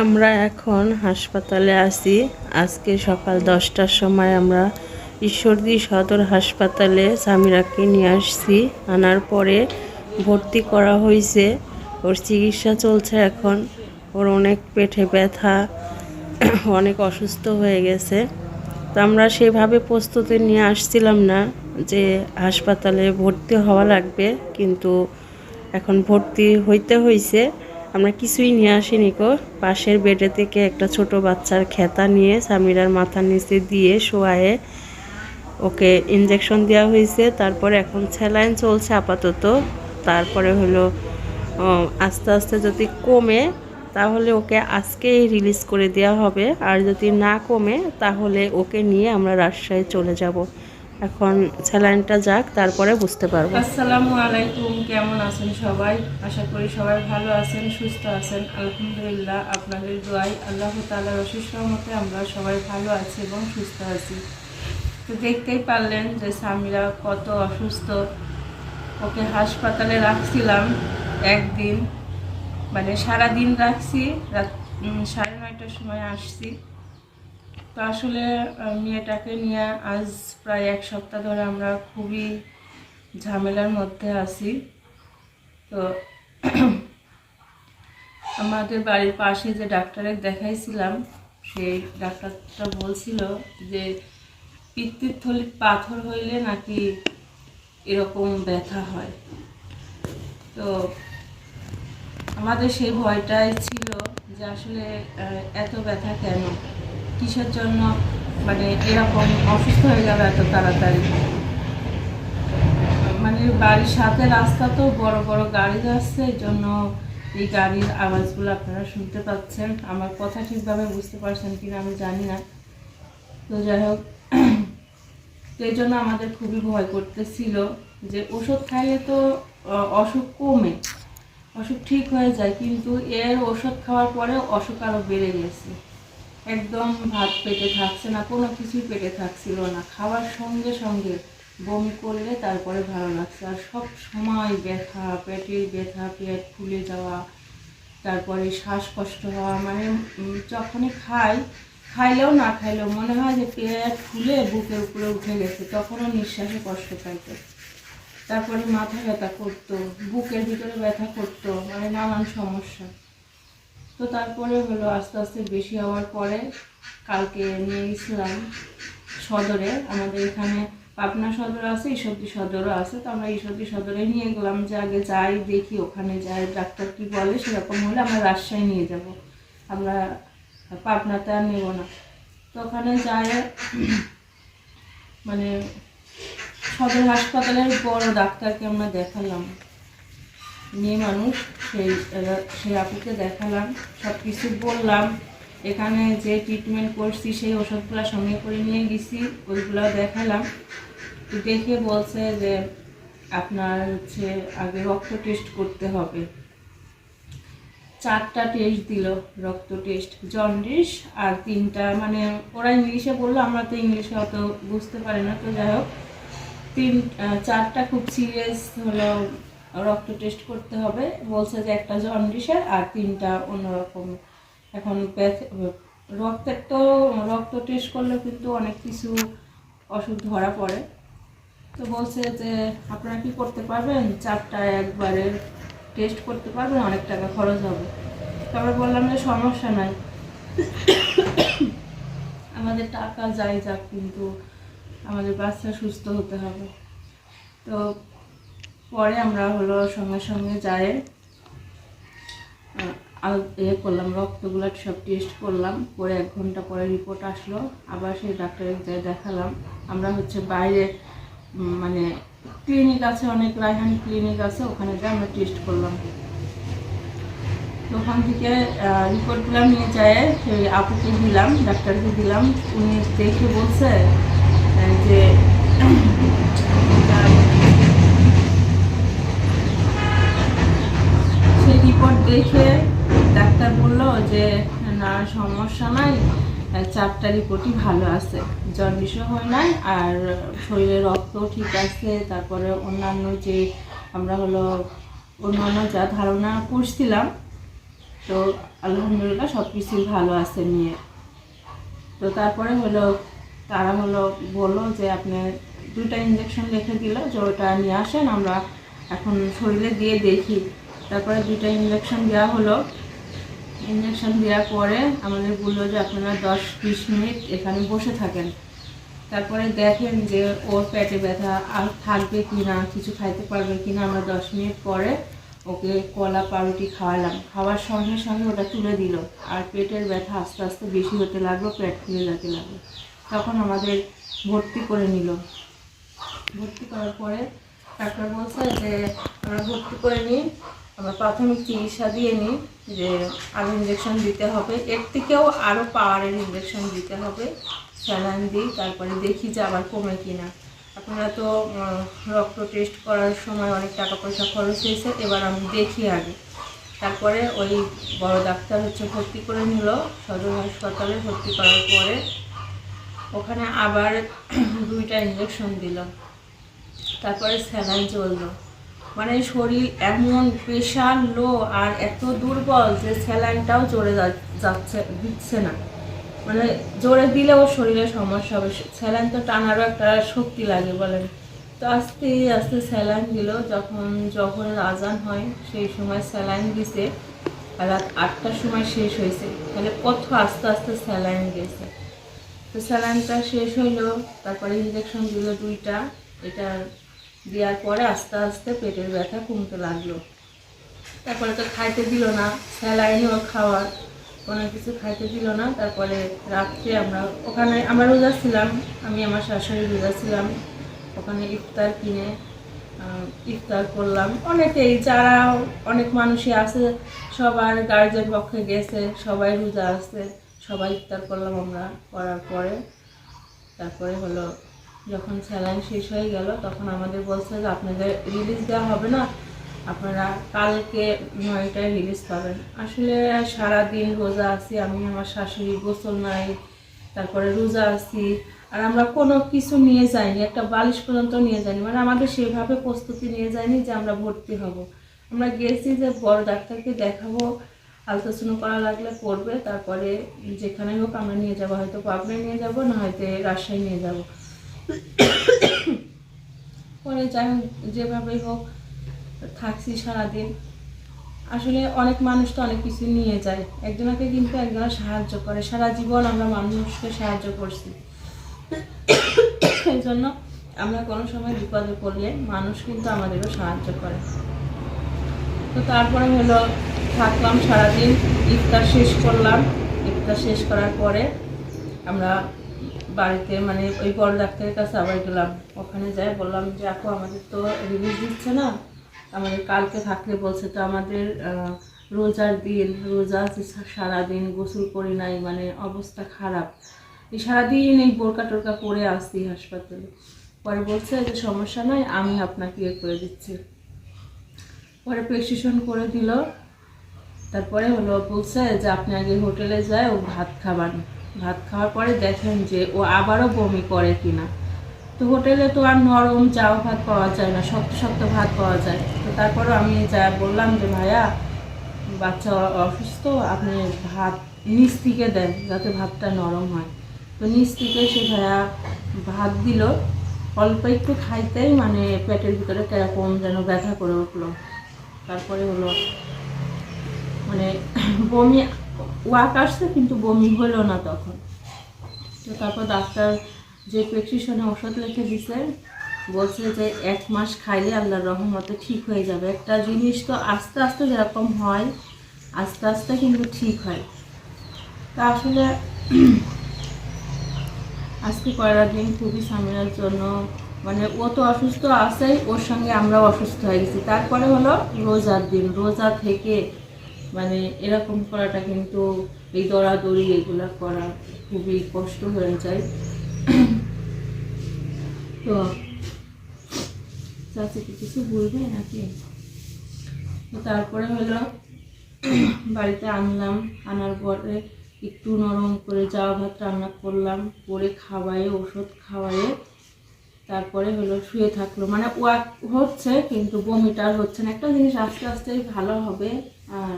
আমরা এখন হাসপাতালে আছি। আজকে সকাল দশটার সময় আমরা ঈশ্বরদী সদর হাসপাতালে সামিরাকে নিয়ে আসছি। আনার পরে ভর্তি করা হয়েছে। ওর চিকিৎসা চলছে এখন। ওর অনেক পেটে ব্যথা, অনেক অসুস্থ হয়ে গেছে। তো আমরা সেভাবে প্রস্তুতি নিয়ে আসছিলাম না যে হাসপাতালে ভর্তি হওয়া লাগবে, কিন্তু এখন ভর্তি হইতে হয়েছে আমরা কিছুই নিয়ে আসিনি কো পাশের বেডে থেকে একটা ছোট বাচ্চার খেতা নিয়ে সামিরার মাথার নিচে দিয়ে শোয়ায়ে ওকে ইঞ্জেকশন দেওয়া হয়েছে। তারপরে এখন স্যালাইন চলছে আপাতত। তারপরে হলো আস্তে আস্তে যদি কমে, তাহলে ওকে আজকেই রিলিজ করে দেওয়া হবে। আর যদি না কমে, তাহলে ওকে নিয়ে আমরা রাজশাহী চলে যাব। এখন স্যালাইনটা যাক, তারপরে বুঝতে পারব। আসসালামু আলাইকুম, কেমন আছেন সবাই? আশা করি সবাই ভালো আছেন, সুস্থ আছেন। আলহামদুলিল্লাহ, আপনাদের দোয়াই আল্লাহ তাআলার অশেষ আমরা সবাই ভালো আছি এবং সুস্থ আছি। তো দেখতেই পারলেন যে স্বামীরা কত অসুস্থ। ওকে হাসপাতালে রাখছিলাম একদিন মানে সারা দিন রাখছি, রাত সাড়ে নয়টার সময় আসছি। তো আসলে মেয়েটাকে নিয়ে আজ প্রায় এক সপ্তাহ ধরে আমরা খুবই ঝামেলার মধ্যে আছি। তো আমাদের বাড়ির পাশে যে ডাক্তারের দেখাইছিলাম, সেই ডাক্তারটা বলছিল যে পিত্তির পাথর হইলে নাকি এরকম ব্যথা হয়। তো আমাদের সেই ভয়টাই ছিল যে আসলে এত ব্যথা কেন? কিসের জন্য মানে এরকম অসুস্থ হয়ে গেল এত তাড়াতাড়ি? মানে বাড়ির সাথে রাস্তা তো বড় বড় গাড়ি যাচ্ছে, এই জন্য এই গাড়ির আওয়াজগুলো আপনারা শুনতে পাচ্ছেন। আমার কথা ঠিকভাবে বুঝতে পারছেন কিনা আমি জানি না। তো যাই হোক, তো এই জন্য আমাদের খুবই ভয় করতেছিল যে ওষুধ খাইলে তো অসুখ কমে, অসুখ ঠিক হয়ে যায়, কিন্তু এর ওষুধ খাওয়ার পরে অসুখ আরও বেড়ে গেছে। একদম ভাত পেটে থাকছে না, কোনো কিছুই পেটে থাকছিল না। খাওয়ার সঙ্গে সঙ্গে বমি করলে তারপরে ভালো লাগছে। আর সব সময় ব্যথা, পেটের ব্যথা, পেট ফুলে যাওয়া, তারপরে শ্বাসকষ্ট হওয়া মানে যখনই খাই, খাইলেও না খাইলেও মনে হয় যে পেট ফুলে বুকের উপরে উঠে গেছে, তখনও নিঃশ্বাসে কষ্ট পাইতো। তারপরে মাথা ব্যথা করতো, বুকের ভিতরে ব্যথা করতো মানে নানান সমস্যা। তো তারপরে হলো আস্তে আস্তে বেশি হওয়ার পরে কালকে নিয়ে গেছিলাম সদরে। আমাদের এখানে পাবনা সদর আছে, ঈশ্বরদী সদরও আছে। তো আমরা ঈশ্বরদী সদরে নিয়ে গেলাম যে আগে যাই, দেখি ওখানে যাই ডাক্তার কি বলে, সেরকম হলে আমরা রাজশাহী নিয়ে যাব। আমরা পাবনাতে আর নেব না। তো ওখানে যাই মানে সদর হাসপাতালের বড় ডাক্তারকে আমরা দেখালাম। মেয়ে মানুষ, সেই সেই আপুকে দেখালাম সব কিছু বললাম। এখানে যে ট্রিটমেন্ট করছি, সেই ওষুধগুলো সঙ্গে করে নিয়ে গেছি ওইগুলো দেখালাম। তো দেখে বলছে যে আপনার হচ্ছে আগে রক্ত টেস্ট করতে হবে। চারটা টেস্ট দিল রক্ত টেস্ট জন্ডিস আর তিনটা মানে ওরা ইংলিশে বলল, আমরা তো ইংলিশে অত বুঝতে পারি না, তো যাই হোক। তিন চারটা খুব সিরিয়াস হলো রক্ত টেস্ট করতে হবে। বলছে যে একটা জন্ডিসের আর তিনটা অন্যরকম এখন রক্তের তো রক্ত টেস্ট করলে কিন্তু অনেক কিছু অসুখ ধরা পড়ে। তো বলছে যে আপনারা কি করতে পারবেন? চারটা একবারে টেস্ট করতে পারবেন, অনেক টাকা খরচ হবে। তারপরে বললাম যে সমস্যা নাই। আমাদের টাকা যাই যাক, কিন্তু আমাদের বাচ্চা সুস্থ হতে হবে। তো পরে আমরা হলো সঙ্গে সঙ্গে যাই। এ করলাম, রক্তগুলো সব টেস্ট করলাম, পরে এক ঘণ্টা পরে রিপোর্ট আসলো। আবার সেই ডাক্তারের যাই দেখালাম। আমরা হচ্ছে বাইরে মানে ক্লিনিক আছে, অনেক রায়হানি ক্লিনিক আছে, ওখানে যাই আমরা টেস্ট করলাম। ওখান থেকে রিপোর্টগুলো নিয়ে যায় সেই আপুকে দিলাম ডাক্তারকে দিলাম। উনি দেখে বলছে যে এটা সেই রিপোর্ট দেখে ডাক্তার বলল যে, না, সমস্যা নাই। চারটা রিপোর্টই ভালো আছে। জন্ডিসও হয় নাই, আর শরীরে রক্ত ঠিক আছে। তারপরে অন্যান্য যে আমরা হলো অন্যান্য যা ধারণা করছিলাম, তো আলহামদুলিল্লাহ সব কিছুই ভালো আছে নিয়ে। তো তারপরে হলো তারা হলো বলল যে, আপনি দুইটা ইঞ্জেকশন লিখে দিল, যে ওটা নিয়ে আসেন, আমরা এখন শরীরে দিয়ে দেখি। তারপরে দুইটা ইঞ্জেকশন দেওয়া হলো। ইঞ্জেকশন দেওয়ার পরে আমাদের বলল যে, আপনারা দশ, বিশ মিনিট এখানে বসে থাকেন। তারপরে দেখেন যে, ওর পেটে ব্যথা আর থাকবে কি না কিছু খাইতে পারবে কি না আমরা দশ মিনিট পরে ওকে কলা পাউরুটি খাওয়ালাম। খাওয়ার সঙ্গে সঙ্গে ওটা তুলে দিল। আর পেটের ব্যথা আস্তে আস্তে বেশি হতে লাগল, পেট ফুলে যেতে লাগল। তখন আমাদের ভর্তি করে নিল। ভর্তি করার পরে ডাক্তার বলছে যে, আমরা ভর্তি করে নিই। আমরা প্রাথমিক চিকিৎসা দিয়ে নিই যে আরও ইঞ্জেকশন দিতে হবে। এর থেকেও আরও পাওয়ারের ইঞ্জেকশন দিতে হবে। স্যালাইন দিই, তারপরে দেখি যে আবার কমে কিনা। আপনারা তো রক্ত টেস্ট করার সময় অনেক টাকা পয়সা খরচ হয়েছে, এবার আমি দেখি আগে। তারপরে ওই বড় ডাক্তার হচ্ছে ভর্তি করে নিল, সদর হাসপাতালে ভর্তি করার পরে ওখানে আবার দুইটা ইঞ্জেকশন দিল। তারপরে স্যালাইন চলল। মানে শরীর এমন প্রেশার লো আর এত দুর্বল যে স্যালাইনটাও জোরে যাচ্ছে, দিচ্ছে না। মানে জোরে দিলেও শরীরে সমস্যা হবে। স্যালাইন তো টানারও একটা শক্তি লাগে বলেন। তো আস্তে আস্তে স্যালাইন দিল। যখন যখন আজান হয়, সেই সময় স্যালাইন দিছে। রাত আটটার সময় শেষ হয়েছে। তাহলে কত আস্তে আস্তে স্যালাইন গেছে তো স্যালাইনটা শেষ হইল। তারপরে ইঞ্জেকশন দিল দুইটা। এটা দেওয়ার পরে আস্তে আস্তে পেটের ব্যথা কমতে লাগল। তারপরে তো খাইতে দিল না, স্যালাইনও খাওয়ার কোনো কিছু খাইতে দিল না। তারপরে রাত্রে আমরা ওখানে, আমরা রোজা ছিলাম, আমি আমার শাশুড়ি রোজা ছিলাম, ওখানে ইফতার কিনে ইফতার করলাম। অনেকেই যারা অনেক মানুষই আছে, সবার গার্জেন পক্ষে গেছে, সবাই রোজা আছে সবাই ইফতার করলাম আমরা, করার পরে। তারপরে হলো যখন স্যালাইন শেষ হয়ে গেল, তখন আমাদের বলছে যে আপনাদের রিলিজ দেওয়া হবে না, আপনারা কালকে নয়টায় রিলিজ পাবেন। আসলে সারা দিন রোজা আছি, আমি আমার শাশুড়ি গোসল নাই, তারপরে রোজা আছি, আর আমরা কোনো কিছু নিয়ে যাইনি, একটা বালিশ পর্যন্ত নিয়ে যাইনি। মানে আমাদের সেভাবে প্রস্তুতি নিয়ে যায়নি যে আমরা ভর্তি হব। আমরা গেছি যে বড় ডাক্তারকে দেখাবো আলট্রাসাউন্ড করা লাগলে করবে, তারপরে যেখানে হোক আমরা নিয়ে যাব, হয়তো পাবনায় নিয়ে যাব, না হয়তো রাজশাহী নিয়ে যাব। পরে যাই হোক, যেভাবেই হোক, থাকছি সারাদিন। আসলে অনেক মানুষ তো অনেক কিছু নিয়ে যায়। একজনকে কিন্তু একজনা সাহায্য করে। সারা জীবন আমরা মানুষকে সাহায্য করছি। এই জন্য আমরা কোনো সময় বিপদে পড়লে মানুষ কিন্তু আমাদেরও সাহায্য করে। তো তারপরে হলো, থাকলাম সারাদিন। ইফতার শেষ করলাম। ইফতার শেষ করার পরে আমরা বাড়িতে মানে ওই বড় ডাক্তারের কাছে আবার গেলাম। ওখানে যাই বললাম, যে আপু, আমাদের তো রিলিজ দিচ্ছে না। আমাদের কালকে থাকলে বলছে, তো আমাদের রোজার দিন, রোজা আছে সা- সারাদিন গোসল করি নাই মানে অবস্থা খারাপ। এই সারাদিন এই বোরকা টোরকা পরে আসছি হাসপাতালে। পরে বলছে যে সমস্যা নয় আমি আপনাকে ইয়ে করে দিচ্ছি। পরে প্রেসক্রিপশন করে দিল। তারপরে হলো বলছে যে আপনি আগে হোটেলে যায় ও ভাত খাবার ভাত খাওয়ার পরে দেখেন যে ও আবারও বমি করে কিনা। তো হোটেলে তো আর নরম চাও ভাত পাওয়া যায় না, শক্ত শক্ত ভাত পাওয়া যায়। তো তারপরও আমি যা বললাম যে, ভাইয়া, বাচ্চা অসুস্থ, আপনি ভাত নিচ থেকে দেন যাতে ভাতটা নরম হয়। তো নিচ থেকে সে ভাইয়া ভাত দিল। অল্প একটু খাইতেই মানে পেটের ভিতরে কীরকম যেন ব্যথা করে উঠল। তারপরে হলো মানে বমি ওয়াক আসছে, কিন্তু বমি হলো না তখন। তো তারপর ডাক্তার যে প্রেসক্রিপশনে ওষুধ লিখে দিছে, বলছে যে এক মাস খাইলে আল্লাহর রহমতে ঠিক হয়ে যাবে। একটা জিনিস তো আস্তে আস্তে যেরকম হয়, আস্তে আস্তে কিন্তু ঠিক হয়। তা আসলে আজকে কয়টা দিন খুবই সামিনার জন্য মানে ও তো অসুস্থ আছেই, ওর সঙ্গে আমরাও অসুস্থ হয়ে গেছি। তারপরে হলো রোজার দিন। রোজা থেকে মানে এরকম করাটা কিন্তু এই দৌড়াদৌড়ি এগুলো করা খুবই কষ্ট হয়ে যায়। তো চাচি কি কিছু বলবে নাকি? তো তারপরে হলো, বাড়িতে আনলাম, আনার পরে একটু নরম করে যাওয়া ভাত রান্না করলাম, করে খাওয়ায়ে, ওষুধ খাওয়ায়ে, তারপরে হলো শুয়ে থাকল। মানে ওয়াক হচ্ছে, কিন্তু বমিটা আর হচ্ছে না। একটা জিনিস আস্তে আস্তে ভালো হবে, আর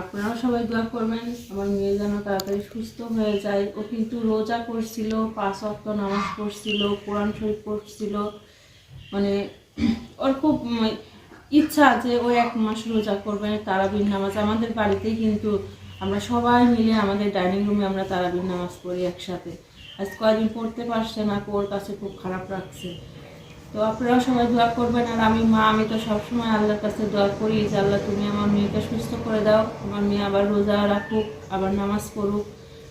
আপনারাও সবাই দোয়া করবেন। আমার মেয়ে যেন তাড়াতাড়ি সুস্থ হয়ে যায়। ও কিন্তু রোজা করছিল, পাঁচ অক্ট নামাজ পড়ছিল, কোরআন শরীফ পড়ছিল। মানে ওর খুব ইচ্ছা আছে ও এক মাস রোজা করবে তারাবির নামাজ। আমাদের বাড়িতেই কিন্তু আমরা সবাই মিলে আমাদের ডাইনিং রুমে আমরা তারাবির নামাজ পড়ি একসাথে। আজ কয়দিন পড়তে পারছে না ওর কাছে খুব খারাপ লাগছে। তো আপনারাও সবাই দোয়া করবেন, আর আমি, মা, আমি তো সবসময় আল্লাহর কাছে দোয়া করি যে, আল্লাহ তুমি আমার মেয়েকে সুস্থ করে দাও, আমার মেয়ে আবার রোজা রাখুক, আবার নামাজ পড়ুক।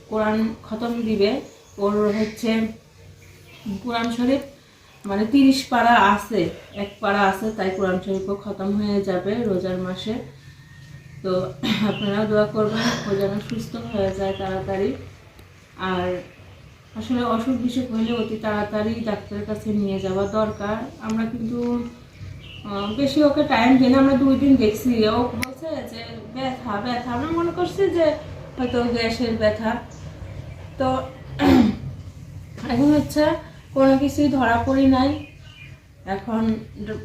কোরআন খতম দিবে, ওর হচ্ছে কোরআন শরীফ মানে তিরিশ পাড়া আছে, এক পাড়া আছে, তাই কোরআন শরীফও খতম হয়ে যাবে রোজার মাসে। তো আপনারাও দোয়া করবেন, ও যেন সুস্থ হয়ে যায় তাড়াতাড়ি। আর আসলে অসুখ বিসুখ হলে অতি তাড়াতাড়ি ডাক্তারের কাছে নিয়ে যাওয়া দরকার। আমরা কিন্তু বেশি ওকে টাইম না, আমরা দুই দিন দেখছি। ও বলছে যে, ব্যথা ব্যথা। আমরা মনে করছি যে, হয়তো গ্যাসের ব্যথা। তো, এখন হচ্ছে কোনো কিছুই ধরা পড়ি নাই। এখন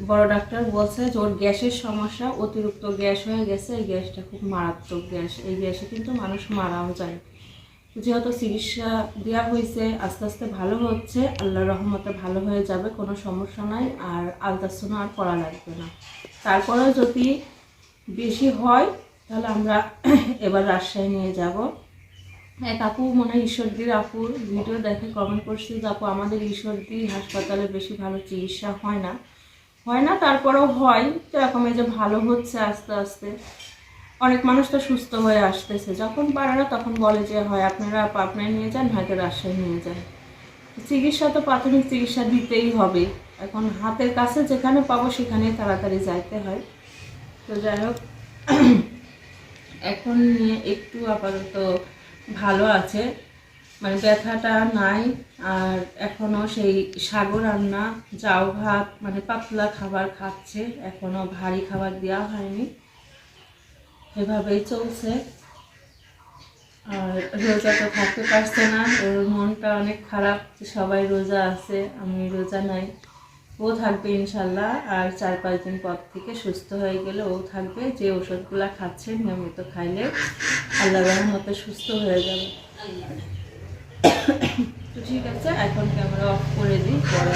বড় ডাক্তার বলছে যে, ওর গ্যাসের সমস্যা, অতিরিক্ত গ্যাস হয়ে গেছে। এই গ্যাসটা খুব মারাত্মক গ্যাস। এই গ্যাসে কিন্তু মানুষ মারাও যায়। যেহেতু চিকিৎসা দেওয়া হয়েছে, আস্তে আস্তে ভালো হচ্ছে আল্লাহ রহমতে ভালো হয়ে যাবে, কোনো সমস্যা নাই, আর আলট্রাসাউন্ড আর করা লাগবে না। তারপরেও যদি বেশি হয়, তাহলে আমরা এবার রাজশাহী নিয়ে যাব। এক আপু মনে হয় ঈশ্বরদীর আপুর ভিডিও দেখে কমেন্ট করছে যে, আপু, আমাদের ঈশ্বরদী হাসপাতালে বেশি ভালো চিকিৎসা হয় না। হয় না, তারপরেও হয়, তো এরকম এই যে ভালো হচ্ছে আস্তে আস্তে। অনেক মানুষ তো সুস্থ হয়ে আসতেছে। যখন পারে না তখন বলে যে, হয়, আপনারা পাবনায় নিয়ে যান, হয়তো রাজশাহী নিয়ে যান। চিকিৎসা তো প্রাথমিক চিকিৎসা দিতেই হবে। এখন হাতের কাছে যেখানে পাবো সেখানে তাড়াতাড়ি যাইতে হয়। তো যাই হোক, এখন নিয়ে একটু আপাতত ভালো আছে। মানে ব্যথাটা নাই, আর এখনও সেই সাগর রান্না জাউ ভাত মানে পাতলা খাবার খাচ্ছে। এখনও ভারী খাবার দেওয়া হয়নি। এভাবেই চলছে। আর রোজা তো থাকতে পারছে না, ওর মনটা অনেক খারাপ সবাই রোজা আছে, আমি রোজা নাই। ও থাকবে ইনশাল্লাহ, আর চার পাঁচ দিন পর থেকে সুস্থ হয়ে গেলে ও থাকবে, যে ওষুধগুলো খাচ্ছে নিয়মিত খাইলে আল্লাহ রহমতে সুস্থ হয়ে যাবে। তো ঠিক আছে, এখন ক্যামেরা অফ করে দিই, পরে।